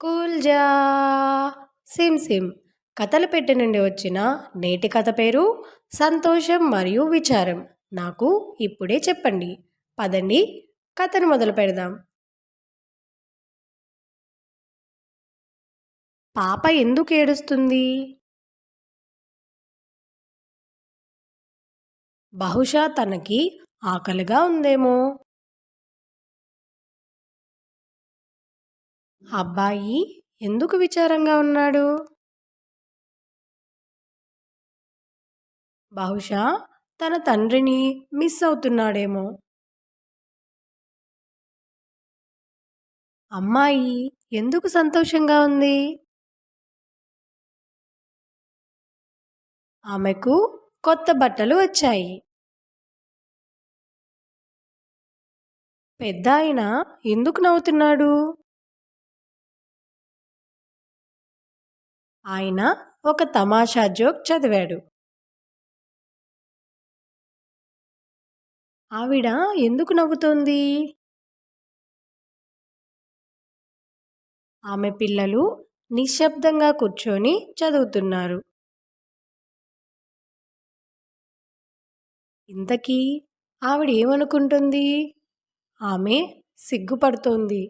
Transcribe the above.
కూల్జా SIM SIM. కథల పెట్టి నుండి వచ్చిన నేటి కథ పేరు సంతోషం మరియు విచారం. నాకు ఇప్పుడే చెప్పండి. పదండి కథను మొదలు పెడదాం. పాప ఎందుకు ఏడుస్తుంది? బహుశా తనకి ఆకలిగా ఉందేమో. అబ్బాయి ఎందుకు విచారంగా ఉన్నాడు? బహుశా తన తండ్రిని మిస్ అవుతున్నాడేమో. అమ్మాయి ఎందుకు సంతోషంగా ఉంది? ఆమెకు కొత్త బట్టలు వచ్చాయి. పెద్ద ఆయన ఎందుకు నవ్వుతున్నాడు? ఆయన ఒక తమాషా జోక్ చదివాడు. ఆవిడ ఎందుకు నవ్వుతోంది? ఆమె పిల్లలు నిశ్శబ్దంగా కూర్చొని చదువుతున్నారు. ఇంతకీ ఆవిడ ఏమనుకుంటుంది ఆమె సిగ్గుపడుతోంది.